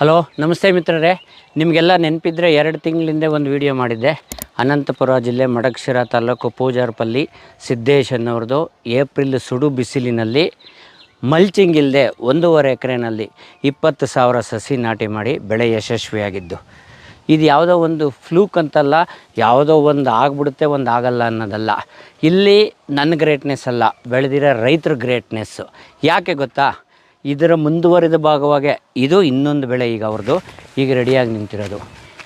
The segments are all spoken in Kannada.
ಹಲೋ, ನಮಸ್ತೆ ಮಿತ್ರರೇ. ನಿಮಗೆಲ್ಲ ನೆನಪಿದ್ರೆ ಎರಡು ತಿಂಗಳಿಂದೆ ಒಂದು ವಿಡಿಯೋ ಮಾಡಿದ್ದೆ. ಅನಂತಪುರ ಜಿಲ್ಲೆ ಮಡಕ್ಷಿರ ತಾಲೂಕು ಪೂಜಾರ್ಪಲ್ಲಿ ಸಿದ್ದೇಶ್ ಏಪ್ರಿಲ್ ಸುಡು ಬಿಸಿಲಿನಲ್ಲಿ ಮಲ್ಚಿಂಗ್ ಇಲ್ಲದೆ ಒಂದೂವರೆ ಎಕರೆನಲ್ಲಿ ಇಪ್ಪತ್ತು ಸಾವಿರ ಸಸಿ ನಾಟಿ ಮಾಡಿ ಬೆಳೆ ಯಶಸ್ವಿಯಾಗಿದ್ದು. ಇದು ಯಾವುದೋ ಒಂದು ಫ್ಲೂಕ್ ಅಂತಲ್ಲ, ಯಾವುದೋ ಒಂದು ಆಗ್ಬಿಡುತ್ತೆ, ಒಂದು ಆಗಲ್ಲ ಅನ್ನೋದಲ್ಲ. ಇಲ್ಲಿ ನನ್ನ ಗ್ರೇಟ್ನೆಸ್ ಅಲ್ಲ, ಬೆಳೆದಿರೋ ರೈತರ ಗ್ರೇಟ್ನೆಸ್ಸು. ಯಾಕೆ ಗೊತ್ತಾ? ಇದರ ಮುಂದುವರಿದ ಭಾಗವಾಗಿ ಇದು ಇನ್ನೊಂದು ಬೆಳೆ ಈಗ ಅವ್ರದ್ದು. ಈಗ ರೆಡಿಯಾಗಿ ನಿಂತಿರೋದು.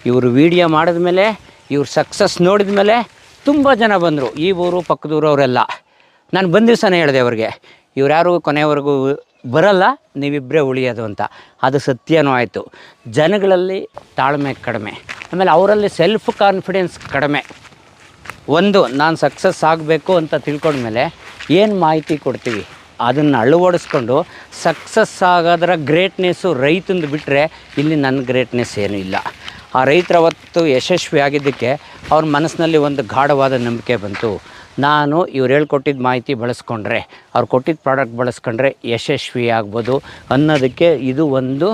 ಇವರು ವಿಡಿಯೋ ಮಾಡಿದ ಮೇಲೆ ಇವ್ರು ಸಕ್ಸಸ್ ನೋಡಿದ ಮೇಲೆ ತುಂಬ ಜನ ಬಂದರು. ಈ ಊರು, ಪಕ್ಕದೂರು ಅವರೆಲ್ಲ. ನಾನು ಬಂದ ದಿವಸನೇ ಹೇಳಿದೆ ಅವ್ರಿಗೆ, ಇವ್ರು ಯಾರು ಕೊನೆಯವರೆಗೂ ಬರಲ್ಲ ನೀವಿಬ್ಬರೇ ಉಳಿಯೋದು ಅಂತ. ಅದು ಸತ್ಯನೂ ಆಯಿತು. ಜನಗಳಲ್ಲಿ ತಾಳ್ಮೆ ಕಡಿಮೆ. ಆಮೇಲೆ ಅವರಲ್ಲಿ ಸೆಲ್ಫ್ ಕಾನ್ಫಿಡೆನ್ಸ್ ಕಡಿಮೆ. ಒಂದು, ನಾನು ಸಕ್ಸಸ್ ಆಗಬೇಕು ಅಂತ ತಿಳ್ಕೊಂಡ್ಮೇಲೆ ಏನು ಮಾಹಿತಿ ಕೊಡ್ತೀವಿ? ಅದನ್ನು ಅಳವಡಿಸ್ಕೊಂಡು ಸಕ್ಸಸ್ ಆಗೋದರ ಗ್ರೇಟ್ನೆಸ್ಸು ರೈತಂದು ಬಿಟ್ಟರೆ ಇಲ್ಲಿ ನನ್ನ ಗ್ರೇಟ್ನೆಸ್ ಏನೂ ಇಲ್ಲ. ಆ ರೈತರ ಅವತ್ತು ಯಶಸ್ವಿ ಆಗಿದ್ದಕ್ಕೆ ಅವ್ರ ಮನಸ್ಸಿನಲ್ಲಿ ಒಂದು ಗಾಢವಾದ ನಂಬಿಕೆ ಬಂತು. ನಾನು ಇವ್ರು ಹೇಳ್ಕೊಟ್ಟಿದ್ದ ಮಾಹಿತಿ ಬಳಸ್ಕೊಂಡ್ರೆ, ಅವ್ರು ಕೊಟ್ಟಿದ್ದ ಪ್ರಾಡಕ್ಟ್ ಬಳಸ್ಕೊಂಡ್ರೆ ಯಶಸ್ವಿ ಆಗ್ಬೋದು ಅನ್ನೋದಕ್ಕೆ ಇದು ಒಂದು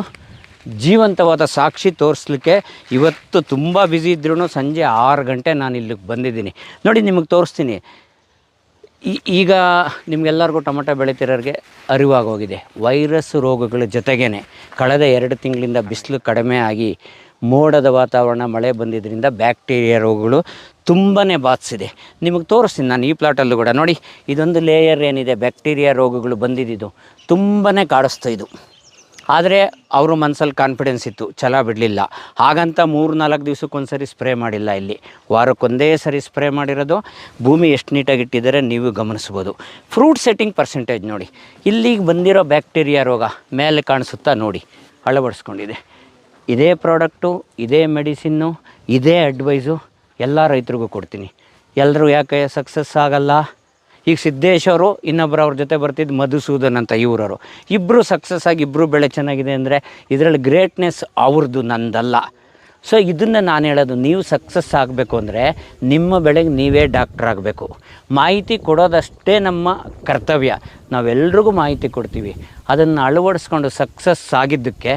ಜೀವಂತವಾದ ಸಾಕ್ಷಿ ತೋರಿಸ್ಲಿಕ್ಕೆ ಇವತ್ತು ತುಂಬ ಬ್ಯುಸಿ ಇದ್ರೂ ಸಂಜೆ ಆರು ಗಂಟೆ ನಾನು ಇಲ್ಲಿಗೆ ಬಂದಿದ್ದೀನಿ. ನೋಡಿ ನಿಮಗೆ ತೋರಿಸ್ತೀನಿ. ಈ- ಈಗ ನಿಮಗೆಲ್ಲರಿಗೂ ಟೊಮೆಟೊ ಬೆಳೀತಿರೋರಿಗೆ ಅರಿವಾಗೋಗಿದೆ. ವೈರಸ್ ರೋಗಗಳ ಜೊತೆಗೇ ಕಳೆದ ಎರಡು ತಿಂಗಳಿಂದ ಬಿಸಿಲು ಕಡಿಮೆ ಆಗಿ ಮೋಡದ ವಾತಾವರಣ, ಮಳೆ ಬಂದಿದ್ದರಿಂದ ಬ್ಯಾಕ್ಟೀರಿಯಾ ರೋಗಗಳು ತುಂಬಾ ಬಾಧಿಸಿದೆ. ನಿಮಗೆ ತೋರಿಸ್ತೀನಿ ನಾನು ಈ ಪ್ಲಾಟಲ್ಲೂ ಕೂಡ. ನೋಡಿ, ಇದೊಂದು ಲೇಯರ್ ಏನಿದೆ, ಬ್ಯಾಕ್ಟೀರಿಯಾ ರೋಗಗಳು ಬಂದಿದ್ದು ತುಂಬಾ ಕಾಡಿಸ್ತಾ ಇದು. ಆದರೆ ಅವರು ಮನಸ್ಸಲ್ಲಿ ಕಾನ್ಫಿಡೆನ್ಸ್ ಇತ್ತು, ಛಲ ಬಿಡಲಿಲ್ಲ. ಹಾಗಂತ ಮೂರು ನಾಲ್ಕು ದಿವ್ಸಕ್ಕೊಂದು ಸರಿ ಸ್ಪ್ರೇ ಮಾಡಿಲ್ಲ ಇಲ್ಲಿ. ವಾರಕ್ಕೊಂದೇ ಸರಿ ಸ್ಪ್ರೇ ಮಾಡಿರೋದು. ಭೂಮಿ ಎಷ್ಟು ನೀಟಾಗಿ ಇಟ್ಟಿದ್ದಾರೆ ನೀವು ಗಮನಿಸ್ಬೋದು. ಫ್ರೂಟ್ ಸೆಟ್ಟಿಂಗ್ ಪರ್ಸೆಂಟೇಜ್ ನೋಡಿ. ಇಲ್ಲಿಗೆ ಬಂದಿರೋ ಬ್ಯಾಕ್ಟೀರಿಯಾ ರೋಗ ಮೇಲೆ ಕಾಣಿಸುತ್ತಾ ನೋಡಿ. ಅಳವಡಿಸ್ಕೊಂಡಿದೆ. ಇದೇ ಪ್ರಾಡಕ್ಟು ಇದೇ ಮೆಡಿಸಿನ್ನು ಇದೇ ಅಡ್ವೈಸು ಎಲ್ಲ ರೈತರಿಗೂ ಕೊಡ್ತೀನಿ. ಎಲ್ಲರೂ ಯಾಕೆ ಸಕ್ಸಸ್ ಆಗಲ್ಲ? ಈಗ ಸಿದ್ದೇಶ್ ಅವರು ಇನ್ನೊಬ್ಬರು ಅವ್ರ ಜೊತೆ ಬರ್ತಿದ್ದು ಮಧುಸೂದನ್ ಅಂತ ಇವರವರು. ಇಬ್ಬರು ಸಕ್ಸಸ್ ಆಗಿ ಇಬ್ಬರು ಬೆಳೆ ಚೆನ್ನಾಗಿದೆ ಅಂದರೆ ಇದರಲ್ಲಿ ಗ್ರೇಟ್ನೆಸ್ ಅವ್ರದ್ದು ನಂದಲ್ಲ. ಸೊ ಇದನ್ನು ನಾನು ಹೇಳೋದು, ನೀವು ಸಕ್ಸಸ್ ಆಗಬೇಕು ಅಂದರೆ ನಿಮ್ಮ ಬೆಳೆಗೆ ನೀವೇ ಡಾಕ್ಟ್ರ್ ಆಗಬೇಕು. ಮಾಹಿತಿ ಕೊಡೋದಷ್ಟೇ ನಮ್ಮ ಕರ್ತವ್ಯ. ನಾವೆಲ್ರಿಗೂ ಮಾಹಿತಿ ಕೊಡ್ತೀವಿ. ಅದನ್ನು ಅಳವಡಿಸ್ಕೊಂಡು ಸಕ್ಸಸ್ ಆಗಿದ್ದಕ್ಕೆ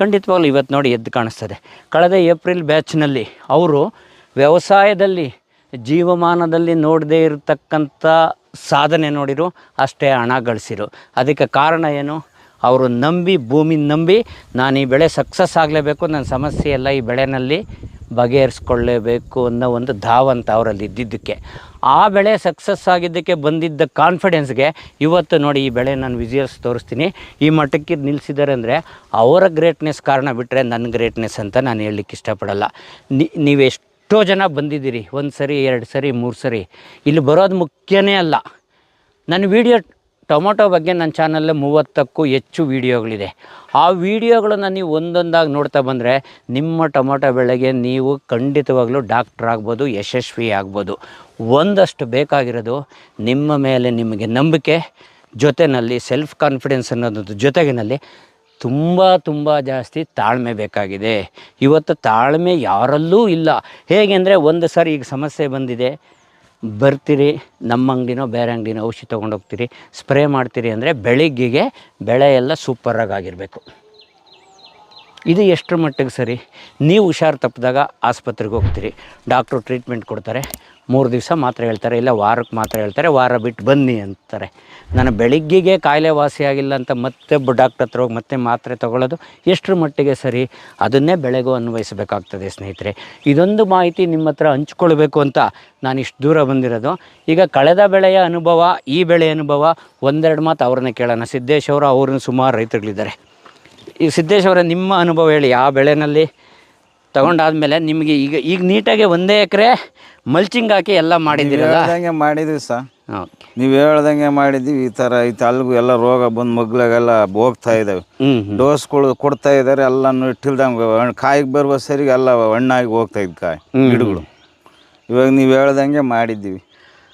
ಖಂಡಿತವಾಗ್ಲೂ ಇವತ್ತು ನೋಡಿ ಎದ್ದು ಕಾಣಿಸ್ತದೆ. ಕಳೆದ ಏಪ್ರಿಲ್ ಬ್ಯಾಚ್ನಲ್ಲಿ ಅವರು ವ್ಯವಸಾಯದಲ್ಲಿ, ಜೀವಮಾನದಲ್ಲಿ ನೋಡದೇ ಇರತಕ್ಕಂಥ ಸಾಧನೆ ನೋಡಿರು, ಅಷ್ಟೇ ಹಣ ಗಳಿಸಿರು. ಅದಕ್ಕೆ ಕಾರಣ ಏನು? ಅವರು ನಂಬಿ, ಭೂಮಿ ನಂಬಿ, ನಾನು ಈ ಬೆಳೆ ಸಕ್ಸಸ್ ಆಗಲೇಬೇಕು, ನನ್ನ ಸಮಸ್ಯೆ ಎಲ್ಲ ಈ ಬೆಳೆನಲ್ಲಿ ಬಗೆಹರಿಸ್ಕೊಳ್ಳೇಬೇಕು ಅನ್ನೋ ಒಂದು ಧಾವಂತ ಅವರಲ್ಲಿ ಇದ್ದಿದ್ದಕ್ಕೆ. ಆ ಬೆಳೆ ಸಕ್ಸಸ್ ಆಗಿದ್ದಕ್ಕೆ ಬಂದಿದ್ದ ಕಾನ್ಫಿಡೆನ್ಸ್ಗೆ ಇವತ್ತು ನೋಡಿ ಈ ಬೆಳೆ ನಾನು ವಿಜುವಲ್ಸ್ ತೋರಿಸ್ತೀನಿ. ಈ ಮಟ್ಟಕ್ಕೆ ನಿಲ್ಲಿಸಿದ್ದಾರೆ ಅಂದರೆ ಅವರ ಗ್ರೇಟ್ನೆಸ್ ಕಾರಣ ಬಿಟ್ಟರೆ ನನ್ನ ಗ್ರೇಟ್ನೆಸ್ ಅಂತ ನಾನು ಹೇಳಲಿಕ್ಕೆ ಇಷ್ಟಪಡಲ್ಲ. ನೀವೆಷ್ಟು ನೀವು ಎಷ್ಟೋ ಜನ ಬಂದಿದ್ದೀರಿ, ಒಂದು ಸರಿ, ಎರಡು ಸರಿ, ಮೂರು ಸರಿ. ಇಲ್ಲಿ ಬರೋದು ಮುಖ್ಯನೇ ಅಲ್ಲ. ನನ್ನ ವಿಡಿಯೋ ಟೊಮೊಟೊ ಬಗ್ಗೆ ನನ್ನ ಚಾನಲ್ಲೇ ಮೂವತ್ತಕ್ಕೂ ಹೆಚ್ಚು ವೀಡಿಯೋಗಳಿದೆ ಆ ವೀಡಿಯೋಗಳನ್ನು ನೀವು ಒಂದೊಂದಾಗಿ ನೋಡ್ತಾ ಬಂದರೆ ನಿಮ್ಮ ಟೊಮೊಟೊ ಬೆಳೆಗೆ ನೀವು ಖಂಡಿತವಾಗಲೂ ಡಾಕ್ಟ್ರ್ ಆಗ್ಬೋದು, ಯಶಸ್ವಿ ಆಗ್ಬೋದು. ಒಂದಷ್ಟು ಬೇಕಾಗಿರೋದು ನಿಮ್ಮ ಮೇಲೆ ನಿಮಗೆ ನಂಬಿಕೆ ಜೊತೆಯಲ್ಲಿ ಸೆಲ್ಫ್ ಕಾನ್ಫಿಡೆನ್ಸ್ ಅನ್ನೋದ್ರ ಜೊತೆಗಿನಲ್ಲಿ ತುಂಬ ತುಂಬ ಜಾಸ್ತಿ ತಾಳ್ಮೆ ಬೇಕಾಗಿದೆ. ಇವತ್ತು ತಾಳ್ಮೆ ಯಾರಲ್ಲೂ ಇಲ್ಲ. ಹೇಗೆ ಅಂದರೆ ಒಂದು ಸಾರಿ ಈಗ ಸಮಸ್ಯೆ ಬಂದಿದೆ. ಬರ್ತೀರಿ, ನಮ್ಮ ಅಂಗಡಿನೋ ಬೇರೆ ಅಂಗಡಿನೋ ಔಷಧಿ ತೊಗೊಂಡೋಗ್ತೀರಿ, ಸ್ಪ್ರೇ ಮಾಡ್ತೀರಿ ಅಂದರೆ ಬೆಳಿಗ್ಗೆಗೆ ಬೆಳೆ ಎಲ್ಲ ಸೂಪರಾಗಿ ಆಗಿರಬೇಕು. ಇದು ಎಷ್ಟರ ಮಟ್ಟಿಗೆ ಸರಿ? ನೀವು ಹುಷಾರು ತಪ್ಪಿದಾಗ ಆಸ್ಪತ್ರೆಗೆ ಹೋಗ್ತೀರಿ. ಡಾಕ್ಟ್ರು ಟ್ರೀಟ್ಮೆಂಟ್ ಕೊಡ್ತಾರೆ. ಮೂರು ದಿವಸ ಮಾತ್ರ ಹೇಳ್ತಾರೆ, ಇಲ್ಲ ವಾರಕ್ಕೆ ಮಾತ್ರ ಹೇಳ್ತಾರೆ, ವಾರ ಬಿಟ್ಟು ಬನ್ನಿ ಅಂತಾರೆ. ನಾನು ಬೆಳಿಗ್ಗೆಗೆ ಕಾಯಿಲೆ ವಾಸಿಯಾಗಿಲ್ಲ ಅಂತ ಮತ್ತೆ ಡಾಕ್ಟ್ರ್ ಹತ್ರ ಹೋಗಿ ಮತ್ತೆ ಮಾತ್ರೆ ತೊಗೊಳ್ಳೋದು ಎಷ್ಟರ ಮಟ್ಟಿಗೆ ಸರಿ? ಅದನ್ನೇ ಬೆಳೆಗೂ ಅನ್ವಯಿಸಬೇಕಾಗ್ತದೆ ಸ್ನೇಹಿತರೆ. ಇದೊಂದು ಮಾಹಿತಿ ನಿಮ್ಮ ಹತ್ರ ಹಂಚ್ಕೊಳ್ಬೇಕು ಅಂತ ನಾನು ಇಷ್ಟು ದೂರ ಬಂದಿರೋದು. ಈಗ ಕಳೆದ ಬೆಳೆಯ ಅನುಭವ, ಈ ಬೆಳೆ ಅನುಭವ, ಒಂದೆರಡು ಮಾತು ಅವ್ರನ್ನ ಕೇಳೋಣ. ಸಿದ್ದೇಶ್ ಅವರು, ಅವ್ರನ್ನ ಸುಮಾರು ರೈತರುಗಳಿದ್ದಾರೆ. ಈಗ ಸಿದ್ದೇಶ್ ಅವರೇ ನಿಮ್ಮ ಅನುಭವ ಹೇಳಿ ಆ ಬೆಳೆನಲ್ಲಿ ತಗೊಂಡಾದ್ಮೇಲೆ ನಿಮಗೆ ಈಗ ಈಗ ನೀಟಾಗಿ ಒಂದೇ ಎಕರೆ ಮಲ್ಚಿಂಗ್ ಹಾಕಿ ಎಲ್ಲ ಮಾಡಿದ್ದೀರಲ್ಲ? ಹೇಳ್ದಂಗೆ ಮಾಡಿದ್ವಿ ಸರ್. ಓಕೆ. ನೀವು ಹೇಳ್ದಂಗೆ ಮಾಡಿದ್ವಿ ಈ ಥರ ಈ ಅಲ್ಗೂ ಎಲ್ಲ ರೋಗ ಬಂದು ಮಗ್ಲಾಗೆಲ್ಲ ಹೋಗ್ತಾ ಇದ್ದಾವೆ ಹ್ಞೂ ಡೋಸ್ಗಳು ಕೊಡ್ತಾ ಇದ್ದಾರೆ ಎಲ್ಲನೂ ಇಟ್ಟಿಲ್ದಂಗೆ ಕಾಯಿಗೆ ಬರುವ ಸರಿಗೆ ಎಲ್ಲ ಹಣ್ಣಾಗಿ ಹೋಗ್ತಾ ಇದ್ ಕಾಯಿ ಗಿಡಗಳು. ಇವಾಗ ನೀವು ಹೇಳ್ದಂಗೆ ಮಾಡಿದ್ದೀವಿ.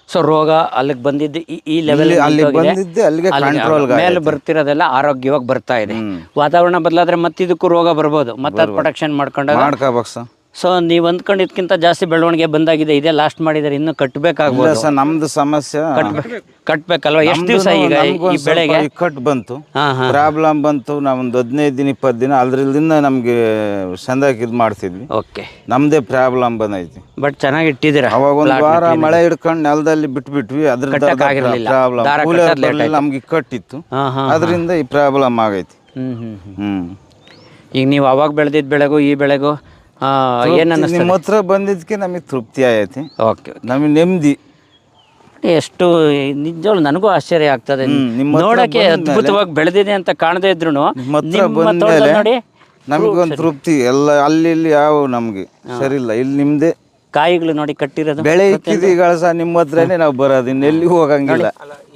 ಸೊ ರೋಗ ಅಲ್ಲಿಗೆ ಬಂದಿದ್ದು ಈ- ಈ ಲೆವೆಲ್ ಬಂದಿದ್ದೆ ಅಲ್ಲಿಗೆ ಕಂಟ್ರೋಲ್ ಮೇಲೆ ಬರ್ತಿರೋದೆಲ್ಲ ಆರೋಗ್ಯವಾಗಿ ಬರ್ತಾ ಇದೆ. ವಾತಾವರಣ ಬದಲಾದ್ರೆ ಮತ್ತಿದಕ್ಕೂ ರೋಗ ಬರ್ಬೋದು. ಮತ್ತೆ ಅದು ಪ್ರೊಟೆಕ್ಷನ್ ಮಾಡ್ಕೊಂಡಾಗ ಮಾಡ್ಕೋಬೇಕು ಸೊ ನೀವು ಅಂದ್ಕೊಂಡಿದ್ಕಿಂತ ಜಾಸ್ತಿ ಬೆಳವಣಿಗೆ ಬಂದಾಗಿದೆ ಇದೇ ಲಾಸ್ಟ್ ಮಾಡಿದರೆ ಇನ್ನು ಕಟ್ಟಬೇಕಾಗಬಹುದು ಕಟ್ಟಬೇಕಾಗ್ಬೋದು ಸರ್ ನಮ್ದು ಸಮಸ್ಯೆ ಕಟ್ಬೇಕಲ್ವಾ? ಎಷ್ಟು ದಿವಸ ಈಗ ಈ ಬೆಳೆಗೆ? ಇಕ್ಕಟ್ಟು ಬಂತು. ಪ್ರಾಬ್ಲಮ್ ಬಂತು ನಾವೊಂದು ಹದಿನೈದು ದಿನ ಇಪ್ಪತ್ತು ದಿನ ಅದ್ರಲ್ಲಿಂದ ನಮ್ಗೆ ಚಂದಾಗಿ ಇದು ಮಾಡ್ತಿದ್ವಿ. ಓಕೆ. ನಮ್ದೇ ಪ್ರಾಬ್ಲಮ್ ಬಂದೈತಿ. ಬಟ್ ಚೆನ್ನಾಗಿ ಇಟ್ಟಿದ್ದೀರಾ? ಅವಾಗ ಒಂದು ವಾರ ಮಳೆ ಹಿಡ್ಕೊಂಡು ನೆಲದಲ್ಲಿ ಬಿಟ್ಬಿಟ್ವಿ ಕಟ್ಟಕ್ಕಾಗಿರ್ಲಿಲ್ಲ. ಪ್ರಾಬ್ಲಮ್ ನಮ್ಗೆ ಹಾಂ ಅದರಿಂದ ಈ ಪ್ರಾಬ್ಲಮ್ ಆಗೈತಿ. ಹ್ಞೂ ಹ್ಞೂ ಹ್ಞೂ ಹ್ಮ್. ಈಗ ನೀವು ಅವಾಗ ಬೆಳೆದಿದ್ದ ಬೆಳೆಗೂ ಈ ಬೆಳೆಗೂ ಏನು ನಿಮ್ಮ ಹತ್ರ ಬಂದಿದ್ದಕ್ಕೆ ನಮಗೆ ತೃಪ್ತಿ ಆಗೈತಿ ಓಕೆ. ನಮಗೆ ನೆಮ್ಮದಿ. ಎಷ್ಟು ನಿಜವಳು ನನಗೂ ಆಶ್ಚರ್ಯ ಆಗ್ತದೆ. ನೋಡಕ್ಕೆ ಅದ್ಭುತವಾಗಿ ಬೆಳೆದಿದೆ ಅಂತ ಕಾಣದೇ ಇದ್ರು ನೋಡಿ ನಮಗೊಂದು ತೃಪ್ತಿ. ಎಲ್ಲ ಅಲ್ಲಿ ಇಲ್ಲಿ ಯಾವ ನಮ್ಗೆ ಸರಿ ಇಲ್ಲ ಇಲ್ಲಿ ನಿಮ್ದೇ. ಕಾಯಿಗಳು ನೋಡಿ ಕಟ್ಟಿರೋದು. ಬೆಳೆ ಇಕ್ಕಿದೀಗಳ ಸಹ ನಿಮ್ಮ ಹತ್ರನೇ ನಾವು ಬರೋದು. ಇನ್ನೆಲ್ಲಿ ಹೋಗಂಗಿಲ್ಲ.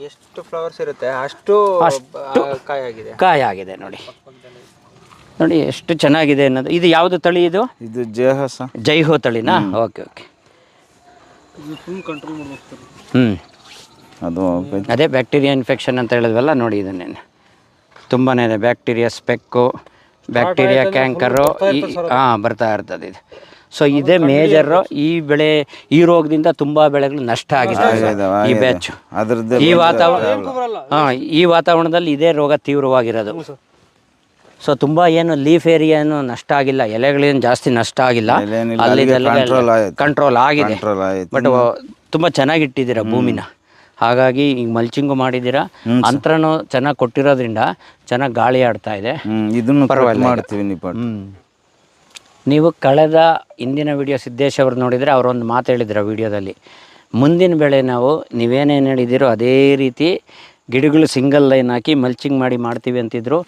ಎಷ್ಟು ಫ್ಲವರ್ಸ್ ಇರುತ್ತೆ? ಅಷ್ಟು ಕಾಯಿ ಆಗಿದೆ. ಕಾಯಿ ಆಗಿದೆ ನೋಡಿ. ನೋಡಿ ಎಷ್ಟು ಚೆನ್ನಾಗಿದೆ ಅನ್ನೋದು. ಇದು ಯಾವುದು ತಳಿ ಇದು? ಇದು ಜೇಹಸ ಜೈಹೋ ತಳಿನಾ? Okay okay. ಹ್ಞೂ ಅದು ಅದೇ ಬ್ಯಾಕ್ಟೀರಿಯಾ ಇನ್ಫೆಕ್ಷನ್ ಅಂತ ಹೇಳಿದ್ವಲ್ಲ ನೋಡಿ ಇದನ್ನೇನು ತುಂಬಾ ಇದೆ. ಬ್ಯಾಕ್ಟೀರಿಯಾ ಸ್ಪೆಕ್ಕು ಬ್ಯಾಕ್ಟೀರಿಯಾ ಕ್ಯಾಂಕರು ಈ ಹಾಂ ಬರ್ತಾ ಇರ್ತದೆ ಇದು. ಸೊ ಇದೇ ಮೇಜರು ಈ ಬೆಳೆ ಈ ರೋಗದಿಂದ ತುಂಬ ಬೆಳೆಗಳು ನಷ್ಟ ಆಗಿದೆ. ಈ ಬ್ಯಾಚ್ ಅದ್ರದ್ದು ಈ ವಾತಾವರಣ ಹಾಂ ಈ ವಾತಾವರಣದಲ್ಲಿ ಇದೇ ರೋಗ ತೀವ್ರವಾಗಿರೋದು. ಸೊ ತುಂಬಾ ಏನು ಲೀಫ್ ಏರಿಯಾ ಏನು ನಷ್ಟ ಆಗಿಲ್ಲ. ಎಲೆಗಳೇನು ಜಾಸ್ತಿ ನಷ್ಟ ಆಗಿಲ್ಲ. ಎಲೆನಿಲ್ಲ, ಅಲ್ಲಿ ಅಲ್ಲಿಗೆ control ಆಯ್ತು. ಕಂಟ್ರೋಲ್ ಆಗಿದೆ. ಕಂಟ್ರೋಲ್ ಆಯ್ತು. ಬಟ್ ತುಂಬ ಚೆನ್ನಾಗಿಟ್ಟಿದ್ದೀರಾ ಭೂಮಿನ. ಹಾಗಾಗಿ ಈಗ ಮಲ್ಚಿಂಗು ಮಾಡಿದ್ದೀರಾ. ಅಂತರನು ಚೆನ್ನಾಗಿ ಕೊಟ್ಟಿರೋದ್ರಿಂದ ಚೆನ್ನಾಗಿ ಗಾಳಿ ಆಡ್ತಾ ಇದೆ. ಹ್ಮ್ ಇದನ್ನು cut ಮಾಡ್ತೀವಿ ನಿಪಾಟ್ ನೀವು ಕಳೆದ ಹಿಂದಿನ ವಿಡಿಯೋ ಸಿದ್ದೇಶ್ ಅವ್ರು ನೋಡಿದರೆ ಅವರೊಂದು ಮಾತು ಹೇಳಿದ್ರು ವಿಡಿಯೋದಲ್ಲಿ ಮುಂದಿನ ಬೆಳೆ ನಾವು ನೀವೇನೇನು ಹೇಳಿದ್ದೀರೋ ಅದೇ ರೀತಿ ಗಿಡಗಳು ಸಿಂಗಲ್ ಲೈನ್ ಹಾಕಿ ಮಲ್ಚಿಂಗ್ ಮಾಡಿ ಮಾಡ್ತೀವಿ ಅಂತಿದ್ರು.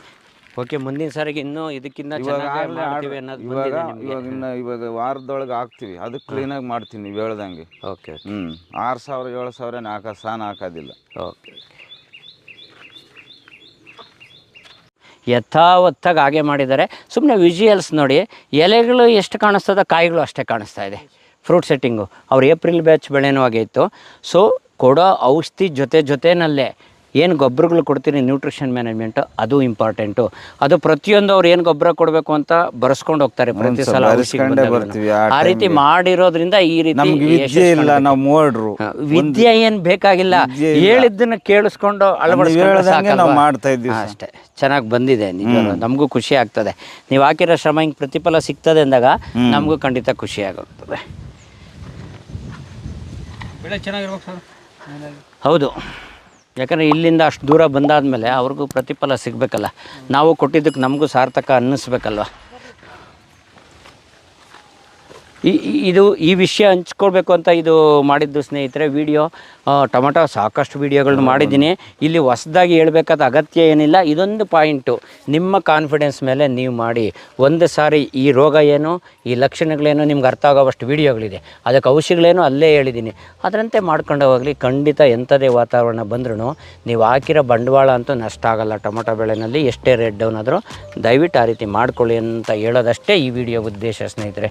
ಓಕೆ ಮುಂದಿನ ಸಾರಿಗೆ ಇನ್ನೂ ಇದಕ್ಕಿಂತ ಚೆನ್ನಾಗಿ ಮಾಡ್ತೀವಿ ಅನ್ನೋದು ಇವಾಗ ಬಂದಿದೆ ನಿಮಗೆ. ಇವಾಗ ಇನ್ನ ಇವಾಗ ವಾರದೊಳಗೆ ಹಾಕ್ತಿವಿ. ಅದು ಕ್ಲೀನಾಗಿ ಮಾಡ್ತೀನಿ ನೀವು ಹೇಳ್ದಂಗೆ. ಓಕೆ ಹ್ಮ್. ಆರು ಸಾವಿರ ಏಳು ಸಾವಿರ ನಾಲ್ಕು ಸಾನ ಹಾಕೋದಿಲ್ಲ. ಓಕೆ. ಯಥಾವತ್ತಾಗಿ ಹಾಗೆ ಮಾಡಿದ್ದಾರೆ. ಸುಮ್ಮನೆ ವಿಜುವಲ್ಸ್ ನೋಡಿ ಎಲೆಗಳು ಎಷ್ಟು ಕಾಣಿಸ್ತದ ಕಾಯಿಗಳು ಅಷ್ಟೇ ಕಾಣಿಸ್ತಾ ಇದೆ. ಫ್ರೂಟ್ ಸೆಟ್ಟಿಂಗು ಅವ್ರು ಏಪ್ರಿಲ್ ಬ್ಯಾಚ್ ಬೆಳೆನೂ ಆಗೇ ಇತ್ತು. ಸೊ ಕೊಡೋ ಔಷಧಿ ಜೊತೆ ಜೊತೆನಲ್ಲೇ ಏನು ಗೊಬ್ಬರಗಳು ಕೊಡ್ತೀನಿ ನ್ಯೂಟ್ರಿಷನ್ ಮ್ಯಾನೇಜ್ಮೆಂಟ್ ಅದು ಇಂಪಾರ್ಟೆಂಟು ಅದು ಪ್ರತಿಯೊಂದು ಅವ್ರು ಏನು ಗೊಬ್ಬರ ಕೊಡಬೇಕು ಅಂತ ಬರೆಸ್ಕೊಂಡು ಹೋಗ್ತಾರೆ ಪ್ರತಿ ಸಲ ಆ ರೀತಿ ಮಾಡಿರೋದ್ರಿಂದ ಈ ರೀತಿ ನಮ್ಗೆ ವಿದ್ಯೆ ಇಲ್ಲ ನಾವು ಮೋಡ್ರು. ವಿದ್ಯೆ ಏನ್ ಬೇಕಾಗಿಲ್ಲ. ಹೇಳಿದ್ದನ್ನ ಕೇಳಿಸ್ಕೊಂಡು ಅಳವಡಿಸ್ಕೊಂಡು ನಾವು ಮಾಡ್ತಾ ಇದ್ದೀವಿ ಅಷ್ಟೇ. ಚೆನ್ನಾಗಿ ಬಂದಿದೆ ನಮಗೂ ಖುಷಿ ಆಗ್ತದೆ. ನೀವು ಹಾಕಿರೋ ಶ್ರಮ ಹಿಂಗೆ ಪ್ರತಿಫಲ ಸಿಗ್ತದೆ ಅಂದಾಗ ನಮಗೂ ಖಂಡಿತ ಖುಷಿ ಆಗುತ್ತದೆ. ಬೆಳೆ ಚೆನ್ನಾಗಿರ್ಬೇಕು ಸರ್. ಹೌದು. ಯಾಕಂದರೆ ಇಲ್ಲಿಂದ ಅಷ್ಟು ದೂರ ಬಂದಾದ್ಮೇಲೆ ಅವ್ರಿಗೂ ಪ್ರತಿಫಲ ಸಿಗಬೇಕಲ್ಲ. ನಾವು ಕೊಟ್ಟಿದ್ದಕ್ಕೆ ನಮಗೂ ಸಾರ್ಥಕ ಅನ್ನಿಸ್ಬೇಕಲ್ವ? ಈ ಇದು ಈ ವಿಷಯ ಹಂಚ್ಕೊಳ್ಬೇಕು ಅಂತ ಇದು ಮಾಡಿದ್ದು ಸ್ನೇಹಿತರೆ ವಿಡಿಯೋ ಟೊಮೆಟೊ ಸಾಕಷ್ಟು ವಿಡಿಯೋಗಳನ್ನ ಮಾಡಿದ್ದೀನಿ. ಇಲ್ಲಿ ಹೊಸದಾಗಿ ಹೇಳಬೇಕಾದ ಅಗತ್ಯ ಏನಿಲ್ಲ. ಇದೊಂದು ಪಾಯಿಂಟು ನಿಮ್ಮ ಕಾನ್ಫಿಡೆನ್ಸ್ ಮೇಲೆ ನೀವು ಮಾಡಿ. ಒಂದು ಸಾರಿ ಈ ರೋಗ ಏನು ಈ ಲಕ್ಷಣಗಳೇನು ನಿಮ್ಗೆ ಅರ್ಥ ಆಗೋವಷ್ಟು ವಿಡಿಯೋಗಳಿದೆ. ಅದಕ್ಕೆ ಔಷಧಿಗಳೇನು ಅಲ್ಲೇ ಹೇಳಿದ್ದೀನಿ. ಅದರಂತೆ ಮಾಡ್ಕೊಂಡು ಹೋಗಲಿ. ಖಂಡಿತ ಎಂಥದೇ ವಾತಾವರಣ ಬಂದ್ರೂ ನೀವು ಹಾಕಿರೋ ಬಂಡವಾಳ ಅಂತೂ ನಷ್ಟ ಆಗಲ್ಲ ಟೊಮೊಟೊ ಬೆಳೆನಲ್ಲಿ. ಎಷ್ಟೇ ರೆಡ್ ಡೌನ್ ಆದರೂ ದಯವಿಟ್ಟು ಆ ರೀತಿ ಮಾಡ್ಕೊಳ್ಳಿ ಅಂತ ಹೇಳೋದಷ್ಟೇ ಈ ವಿಡಿಯೋ ಉದ್ದೇಶ ಸ್ನೇಹಿತರೆ.